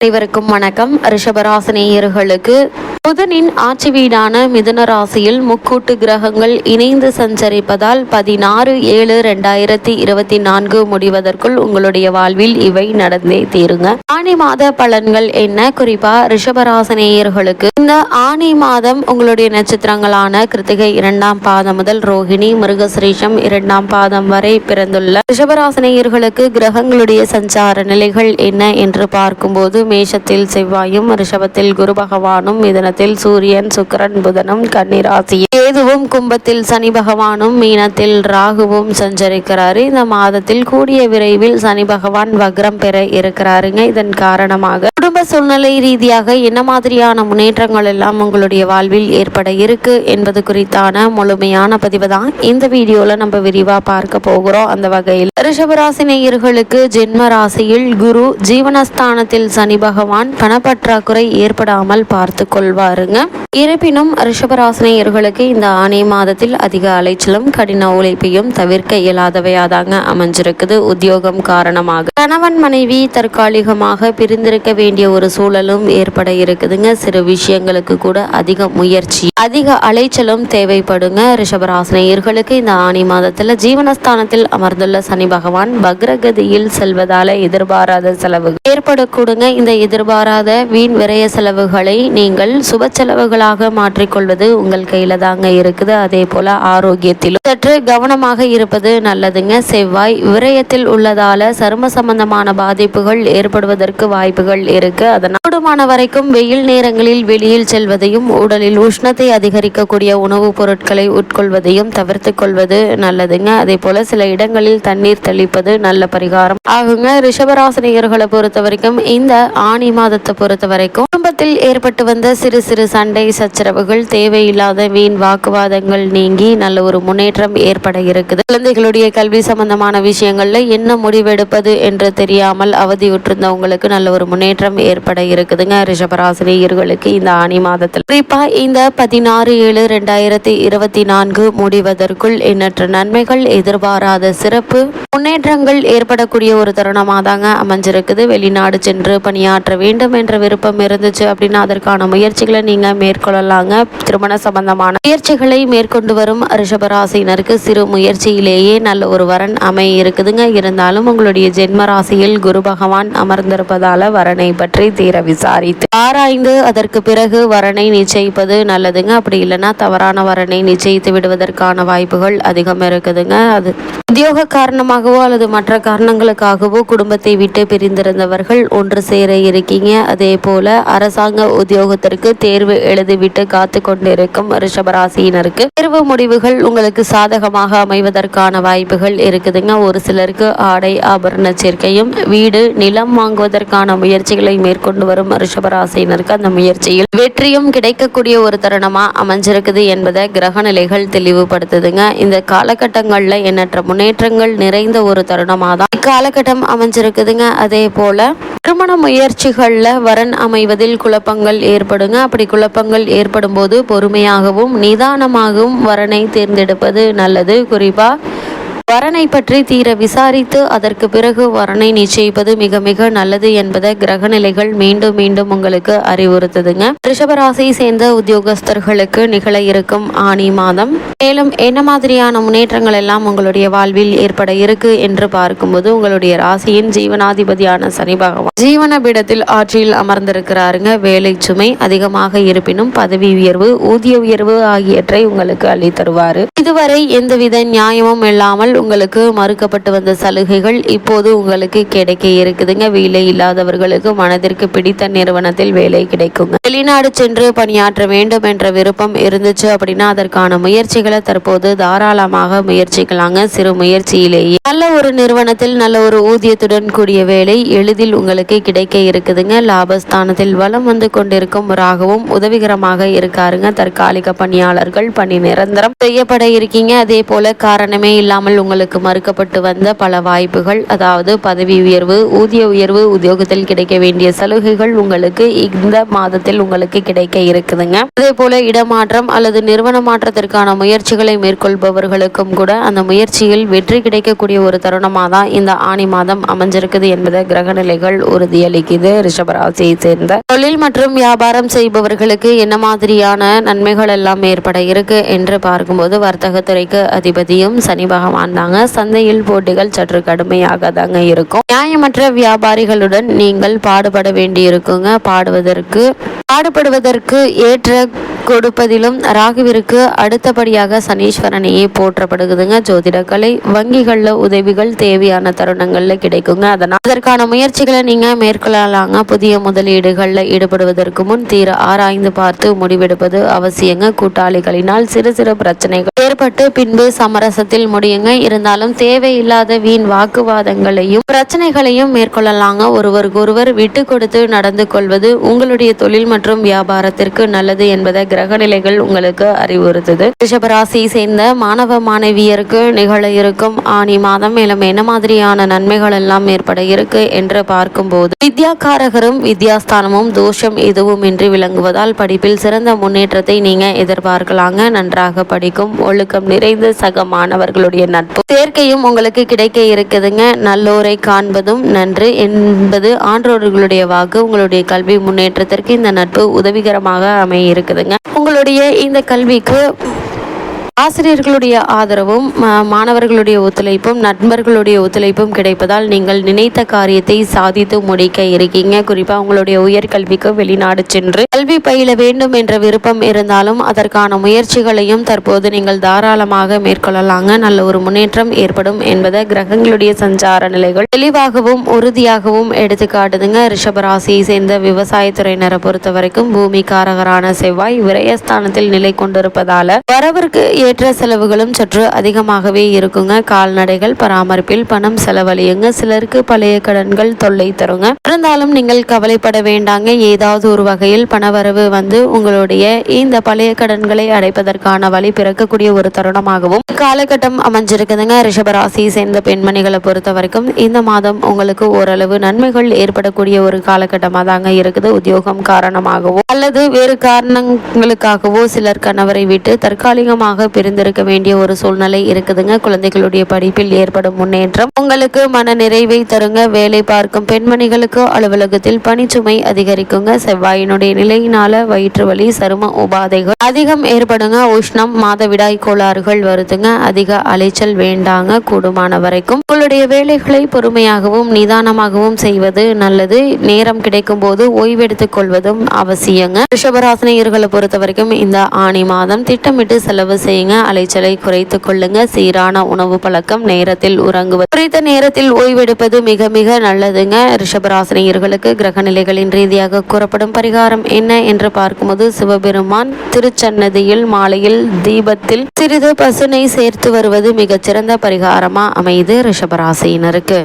அனைவருக்கும் வணக்கம். ரிஷபராசினியர்களுக்கு புதனின் ஆட்சி வீடான மிதுன ராசியில் முக்கூட்டு கிரகங்கள் இணைந்து சஞ்சரிப்பதால் பதினாறு ஏழு ரெண்டாயிரத்தி இருபத்தி நான்கு முடிவதற்குள் உங்களுடைய வாழ்வில் இவை நடந்தே தீருங்க. ஆணி மாத பலன்கள் என்ன? குறிப்பா ரிஷபராசினியர்களுக்கு இந்த ஆணி மாதம் உங்களுடைய நட்சத்திரங்களான கிருத்திகை இரண்டாம் பாதம் முதல் ரோஹிணி மிருகசிரீஷம் இரண்டாம் பாதம் வரை பிறந்துள்ள ரிஷபராசினியர்களுக்கு கிரகங்களுடைய சஞ்சார நிலைகள் என்ன என்று பார்க்கும்போது மேஷத்தில் செவ்வாயும் ரிஷபத்தில் குரு பகவானும் மிதனத்தில் சூரியன் சுக்கிரன் புதனும் கன்னிராசியில் கேதுவும் கும்பத்தில் சனி பகவானும் மீனத்தில் ராகுவும் சஞ்சரிக்கிறாரு. இந்த மாதத்தில் கூடிய விரைவில் சனி பகவான் வக்ரம் பெற இருக்கிறாருங்க. இதன் காரணமாக குடும்ப சூழ்நிலை ரீதியாக என்ன மாதிரியான முன்னேற்றங்கள் எல்லாம் உங்களுடைய வாழ்வில் ஏற்பட இருக்கு என்பது குறித்தான முழுமையான பதிவு தான் இந்த வீடியோல நம்ம விரிவா பார்க்க போகிறோம். அந்த வகையில் ரிஷபராசி நேயர்களுக்கு ஜென்ம ராசியில் குரு ஜீவனஸ்தானத்தில் சனி பகவான் பணப்பற்றாக்குறை ஏற்படாமல் பார்த்து கொள்வாருங்க. இருப்பினும் ரிஷபராசினியர்களுக்கு இந்த ஆணை மாதத்தில் அதிக அலைச்சலும் கடின உழைப்பையும் தவிர்க்க இயலாதவையாதாங்க அமைஞ்சிருக்குது உத்தியோகம் காரணமாக. கணவன் மனைவி தற்காலிகமாக பிரிந்திருக்க வேண்டிய ஒரு சூழலும் ஏற்பட இருக்குதுங்க. சிறு விஷயங்களுக்கு கூட அதிக முயற்சி அதிக அலைச்சலும் தேவைப்படுங்க. ரிஷபராசினியர்களுக்கு இந்த ஆணி மாதத்தில் ஜீவனஸ்தானத்தில் அமர்ந்துள்ள சனி பகவான் பக்ரகதியில் செல்வதால எதிர்பாராத செலவுகள் ஏற்படக்கூடுங்க. இந்த எதிர்பாராத வீண் விரய செலவுகளை நீங்கள் சுப செலவுகள் செலவுகளாக மாற்றிக்கொள்வது உங்கள் கையில் தாங்க இருக்குது. அதே போல ஆரோக்கியத்திலும் சற்று கவனமாக இருப்பது நல்லதுங்க. செவ்வாய் விரயத்தில் உள்ளதால சரும சம்பந்தமான பாதிப்புகள் ஏற்படுவதற்கு வாய்ப்புகள் இருக்கு. அதனால் கூடுமான வரைக்கும் வெயில் நேரங்களில் வெளியில் செல்வதையும் உடலில் உஷ்ணத்தை அதிகரிக்கக்கூடிய உணவுப் பொருட்களை உட்கொள்வதையும் தவிர்த்து கொள்வது நல்லதுங்க. அதே போல சில இடங்களில் தண்ணீர் தெளிப்பது நல்ல பரிகாரம் ஆகுங்க. ரிஷபராசினியர்களை பொறுத்த வரைக்கும் இந்த ஆணி மாதத்தை பொறுத்த வரைக்கும் குடும்பத்தில் ஏற்பட்டு வந்த சிறு சிறு சண்டை சச்சரவுகள் தேவையில்லாத வீண் வாக்குவாதங்கள் நீங்கி நல்ல ஒரு முன்னேற்றம் ஏற்பட இருக்குது. குழந்தைகளுடைய கல்வி சம்பந்தமான விஷயங்கள்ல என்ன முடிவெடுப்பது என்று தெரியாமல் அவதியுற்றிருந்தவங்களுக்கு நல்ல ஒரு முன்னேற்றம் ஏற்பட இருக்குதுங்க. ரிஷபராசினியர்களுக்கு இந்த ஆணி மாதத்தில். குறிப்பா இந்த பதினாறு ஏழு ரெண்டாயிரத்தி இருபத்தி நான்கு முடிவதற்குள் எண்ணற்ற நன்மைகள் எதிர்பாராத சிறப்பு முன்னேற்றங்கள் ஏற்படக்கூடிய ஒரு தருணமாக தாங்க அமைஞ்சிருக்குது. வெளிநாடு சென்று பணியாற்ற வேண்டும் என்ற விருப்பம் இருந்துச்சு அப்படின்னா அதற்கான முயற்சிகளை நீங்கள் நீங்க மேற்கொள்ளலாங்க. திருமண சம்பந்தமான முயற்சிகளை மேற்கொண்டு வரும் ரிஷபராசினருக்கு சிறு முயற்சியிலேயே நல்ல ஒரு வரன் அமைய இருக்குதுங்க. இருந்தாலும் உங்களுடைய ஜென்ம ராசியில் குரு பகவான் அமர்ந்திருப்பதால வரனை பற்றி தீர விசாரித்து ஆராய்ந்து அதற்கு பிறகு வரனை நிச்சயிப்பது நல்லதுங்க. அப்படி இல்லைன்னா தவறான வரனை நிச்சயித்து விடுவதற்கான வாய்ப்புகள் அதிகம் இருக்குதுங்க. அது உத்தியோக காரணமாகவோ அல்லது மற்ற காரணங்களுக்காகவோ குடும்பத்தை விட்டு பிரிந்திருந்தவர்கள் ஒன்று சேர இருக்கீங்க. அதே போல அரசாங்க உத்தியோகத்திற்கு தேர்வு செய்துவிட்டு காத்து கொண்டிருக்கும் ரிஷபராசியினருக்கு. தேர்வு முடிவுகள் உங்களுக்கு சாதகமாக அமைவதற்கான வாய்ப்புகள் இருக்குதுங்க. ஒரு சிலருக்கு ஆடை ஆபரண சேர்க்கையும் வீடு நிலம் வாங்குவதற்கான முயற்சிகளை மேற்கொண்டு வரும் ரிஷபராசியினருக்கு அந்த முயற்சியில் வெற்றியும் கிடைக்கக்கூடிய ஒரு தருணமா அமைஞ்சிருக்குது என்பதை கிரக நிலைகள் தெளிவுபடுத்துதுங்க. இந்த காலகட்டங்கள்ல எண்ணற்ற முன்னேற்றங்கள் நிறைந்த ஒரு தருணமாக தான் இக்காலகட்டம் அமைஞ்சிருக்குதுங்க. அதே போல திருமண முயற்சிகள்ல வரன் அமைவதில் குழப்பங்கள் ஏற்படுங்க. அப்படி குழப்பங்கள் ஏற்படும் போது பொறுமையாகவும் நிதானமாகவும் வரனை தேர்ந்தெடுப்பது நல்லது. குறிப்பா வரனை பற்றி தீர விசாரித்து அதற்கு பிறகு வரனை நிச்சயிப்பது மிக மிக நல்லது என்பதை கிரகநிலைகள் மீண்டும் மீண்டும் உங்களுக்கு அறிவுறுத்துதுங்க. ரிஷபராசியை சேர்ந்த உத்தியோகஸ்தர்களுக்கு நிகழ இருக்கும் ஆணி மாதம். மேலும் என்ன மாதிரியான முன்னேற்றங்கள் எல்லாம் உங்களுடைய வாழ்வில் ஏற்பட இருக்கு என்று பார்க்கும்போது உங்களுடைய ராசியின் ஜீவனாதிபதியான சனி பகவான். ஜீவன பீடத்தில் ஆட்சியில் அமர்ந்திருக்கிறாருங்க. வேலை சுமை அதிகமாக இருப்பினும் பதவி உயர்வு ஊதிய உயர்வு ஆகியவற்றை உங்களுக்கு அள்ளி தருவாரு இதுவரை எந்தவித நியாயமும் இல்லாமல் உங்களுக்கு மறுக்கப்பட்டு வந்த சலுகைகள் இப்போது உங்களுக்கு கிடைக்க இருக்குதுங்க. வேலை இல்லாதவர்களுக்கு மனதிற்கு பிடித்த நிறுவனத்தில் வேலை கிடைக்குங்க. வெளிநாடு சென்று பணியாற்ற வேண்டும் என்ற விருப்பம் இருந்துச்சு அப்படின்னா அதற்கான முயற்சிகளை தற்போது தாராளமாக முயற்சிக்கலாங்க. சிறு முயற்சியிலேயே. நல்ல ஒரு நிறுவனத்தில் நல்ல ஒரு ஊதியத்துடன் கூடிய வேலை எளிதில் உங்களுக்கு கிடைக்க இருக்குதுங்க. லாபஸ்தானத்தில் வலம் வந்து கொண்டிருக்கும் ராகவும் உதவிகரமாக இருக்காருங்க. தற்காலிக பணியாளர்கள் பணி நிரந்தரம் செய்யப்பட இருக்கீங்க. அதே போல காரணமே இல்லாமல் அவங்களுக்கு மறுக்கப்பட்டு வந்த பல வாய்ப்புகள் அதாவது பதவி உயர்வு ஊதிய உயர்வு உத்தியோகத்தில் கிடைக்க வேண்டிய சலுகைகள் உங்களுக்கு இந்த மாதத்தில் உங்களுக்கு கிடைக்க இருக்குதுங்க. அதே போல இடமாற்றம் அல்லது நிறுவன மாற்றத்திற்கான முயற்சிகளை மேற்கொள்பவர்களுக்கும் கூட அந்த முயற்சியில் வெற்றி கிடைக்கக்கூடிய ஒரு தருணமாக தான் இந்த ஆணி மாதம் அமைஞ்சிருக்குது என்பதை கிரகநிலைகள் உறுதியளிக்குது. ரிஷபராசியை சேர்ந்த தொழில் மற்றும் வியாபாரம் செய்பவர்களுக்கு என்ன மாதிரியான நன்மைகள் எல்லாம் ஏற்பட இருக்கு என்று பார்க்கும்போது வர்த்தகத்துறைக்கு அதிபதியும் சனி பகவான் இருந்தாங்க. சந்தையில் போட்டிகள் சற்று கடுமையாக தாங்க இருக்கும். நியாயமற்ற வியாபாரிகளுடன் நீங்கள் பாடுபட வேண்டி இருக்குங்க பாடுவதற்கு பாடுபடுவதற்கு ஏற்ற கொடுப்பதிலும் ராகுவிற்கு அடுத்தபடியாக சனீஸ்வரனையே போற்றப்படுகுதுங்க ஜோதிடக்கலை வங்கிகளில் உதவிகள் தேவையான தருணங்களில் கிடைக்குங்க. அதனால் அதற்கான முயற்சிகளை நீங்கள் மேற்கொள்ளலாங்க. புதிய முதலீடுகளில் ஈடுபடுவதற்கு முன் தீர ஆராய்ந்து பார்த்து முடிவெடுப்பது அவசியங்க. கூட்டாளிகளினால் சிறு சிறு பிரச்சனைகள் ஏற்பட்டு பின்பு சமரசத்தில் முடியுங்க. இருந்தாலும் தேவையில்லாத வீண் வாக்குவாதங்களையும் பிரச்சனைகளையும் மேற்கொள்ளலாங்க. ஒருவருக்கொருவர் விட்டு கொடுத்து நடந்து கொள்வது உங்களுடைய தொழில் மற்றும் வியாபாரத்திற்கு நல்லது என்பதை கிரகநிலைகள் உங்களுக்கு அறிவுறுத்துது. ரிஷபராசியை சேர்ந்த மாணவ மாணவியருக்கு நிகழ இருக்கும் ஆணி மாதம் மேலும் என்ன மாதிரியான நன்மைகள் எல்லாம் ஏற்பட இருக்கு என்று பார்க்கும்போது வித்யாகாரகரும் வித்யாஸ்தானமும் தோஷம் எதுவும் இன்றி விளங்குவதால் படிப்பில் சிறந்த முன்னேற்றத்தை நீங்க எதிர்பார்க்கலாங்க. நன்றாக படிக்கும் ஒழுக்கம் நிறைந்த சக மாணவர்களுடைய நட்பு சேர்க்கையும் உங்களுக்கு கிடைக்க இருக்குதுங்க. நல்லோரை காண்பதும் நன்று என்பது ஆன்றோர்களுடைய வாக்கு. உங்களுடைய கல்வி முன்னேற்றத்திற்கு இந்த நட்பு உதவிகரமாக அமைய இருக்குதுங்க. உங்களுடைய இந்த கல்விக்கு ஆசிரியர்களுடைய ஆதரவும் மாணவர்களுடைய ஒத்துழைப்பும் நண்பர்களுடைய ஒத்துழைப்பும் கிடைப்பதால் நீங்கள் நினைத்த காரியத்தை சாதித்து முடிக்க இருக்கீங்க. குறிப்பாக உங்களுடைய உயர்கல்விக்கு வெளிநாடு சென்று கல்வி பயில வேண்டும் என்ற விருப்பம் இருந்தாலும் அதற்கான முயற்சிகளையும் தற்போது நீங்கள் தாராளமாக மேற்கொள்ளலாங்க. நல்ல ஒரு முன்னேற்றம் ஏற்படும் என்பதை கிரகங்களுடைய சஞ்சார நிலைகள் தெளிவாகவும் உறுதியாகவும் எடுத்து காட்டுதுங்க ரிஷபராசியை சேர்ந்த விவசாயத்துறையினரை பொறுத்த வரைக்கும் பூமி காரகரான செவ்வாய் விரயஸ்தானத்தில் நிலை கொண்டிருப்பதால வரவிற்கு ஏற்ற செலவுகளும் சற்று அதிகமாகவே இருக்குங்க. கால்நடைகள் பராமரிப்பில் பணம் செலவழியுங்க. சிலருக்கு பழைய கடன்கள் தொல்லை தருங்க. இருந்தாலும் நீங்கள் கவலைப்பட வேண்டாங்க. ஏதாவது ஒரு வகையில் பணவரவு வந்து உங்களுடைய இந்த பழைய கடன்களை அடைப்பதற்கான வழி பிறக்கக்கூடிய ஒரு தருணமாகவும் காலகட்டம் அமைஞ்சிருக்குதுங்க. ரிஷபராசி சேர்ந்த பெண்மணிகளை பொறுத்த வரைக்கும் இந்த மாதம் உங்களுக்கு ஓரளவு நன்மைகள் ஏற்படக்கூடிய ஒரு காலகட்டமாக தாங்க இருக்குது. உத்தியோகம் காரணமாகவோ அல்லது வேறு காரணங்களுக்காகவோ சிலர் கணவரை விட்டு தற்காலிகமாக பிரிந்திருக்க வேண்டிய ஒரு சூழ்நிலை இருக்குதுங்க. குழந்தைகளுடைய படிப்பில் ஏற்படும் முன்னேற்றம். உங்களுக்கு மன நிறைவை தருங்க. வேலை பார்க்கும் பெண்மணிகளுக்கு அலுவலகத்தில் பணிச்சுமை அதிகரிக்குங்க. செவ்வாயினுடைய நிலையினால வயிற்று வலி சரும உபாதைகள் அதிகம் ஏற்படுங்க. உஷ்ணம் மாதவிடாய் கோளாறுகள் வருதுங்க. அதிக அலைச்சல் வேண்டாங்க. கூடுமான வரைக்கும் உங்களுடைய வேலைகளை பொறுமையாகவும் நிதானமாகவும் செய்வது நல்லது. நேரம் கிடைக்கும் போது ஓய்வெடுத்துக் கொள்வதும் அவசியங்க. ரிஷபராசினியர்களை பொறுத்த வரைக்கும் இந்த ஆணி மாதம் திட்டமிட்டு செலவு செய்யுங்க. அலைச்சலை குறைத்துக் கொள்ளுங்க. சீரான உணவு பழக்கம் நேரத்தில் உறங்குவது. குறைத்த நேரத்தில் ஓய்வெடுப்பது மிக மிக நல்லதுங்க. ரிஷபராசினியர்களுக்கு கிரக நிலைகளின் ரீதியாக கூறப்படும் பரிகாரம் என்ன என்று பார்க்கும்போது சிவபெருமான் திருச்சன்னதியில் மாலையில் தீபத்தில் சிறிது பசுனை சேர்த்து வருவது மிகச்சிறந்த பரிகாரமா அமைது ரிஷபராசியினருக்கு